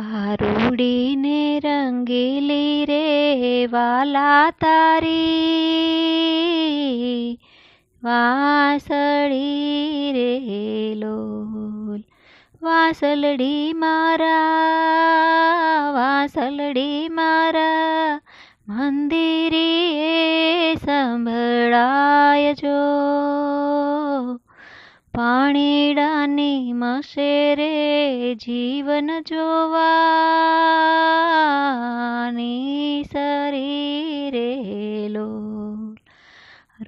આ રૂડીને રંગીલી રે વાલા તારી વાસળી રે લોલ વાસલડી મારા વાસલડી મારા મંદિરે સંભળાય જો પાણીડાની મસે રે જીવન જોવાની શરીરે લો.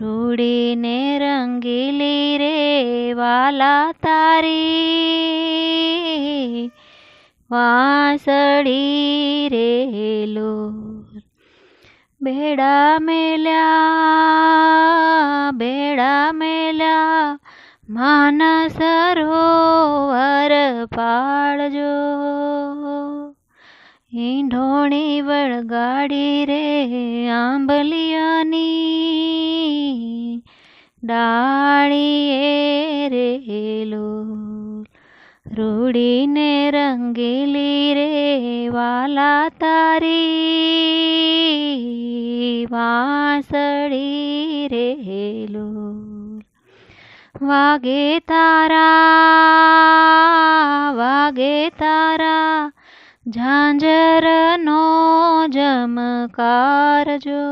રૂડીને રંગીલી રે વાલા તારી, વાસળી રે લો. બેડા મેલ્યા બેડા મેલ્યા માનસ સરોવર પાળજો. ઈંઢોણી વળગાડી રે આંબલિયાની. ડાળીએ રે લોલ રૂડીને રંગીલી રે વાલા તારી. વાસળી રેલું વાગે તારા વાગે તારા ઝાંઝરનો જમકાર જો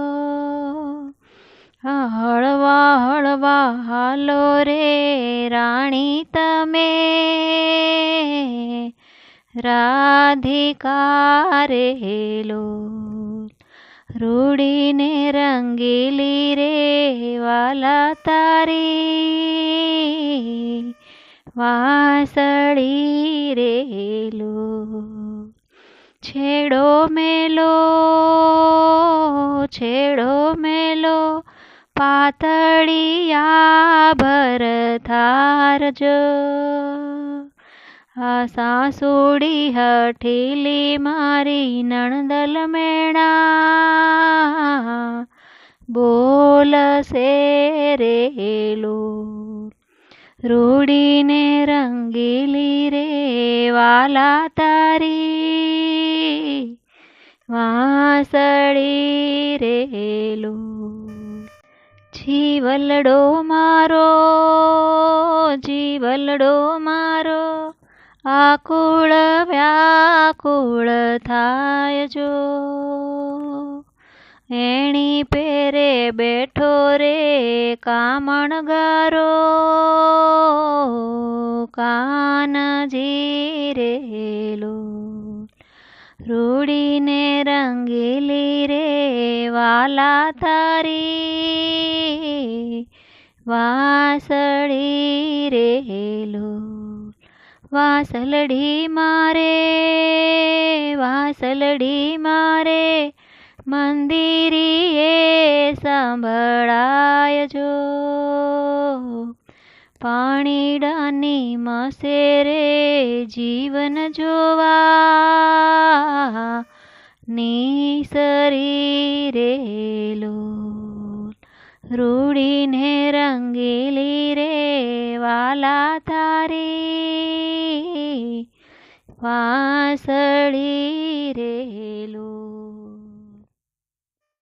હળવા હળવા હાલો રે રાણી તમે રાધિકા રે લોલ રૂડીને રંગીલી રે વાલા તારી વાસળી રેલો, છેડો મેલો છેડો મેલો, પાતળિયા ભર થારજો આ સાસુડી હઠીલી મારી નણદલ મેણા, બોલશે રે લોલ રૂડીને રંગીલી રે વાલા તારી વાસળી રેલો જીવલડો મારો જીવલડો મારો આકુળ વ્યાકુળ થાય જો એણી પેરે બેઠો રે કામણગારો કાનજી રે લોલ રૂડીને રંગીલી રે વાલા તારી વાસળી રેલો વાસલડી મારે વાસલડી મારે મંદિરીએ સંભળાય જો પાણીડાની મસે રે જીવન જોવા નિસરી રેલો રૂડીને રંગીલી રે વાલા તારી વાસળી રે લોલ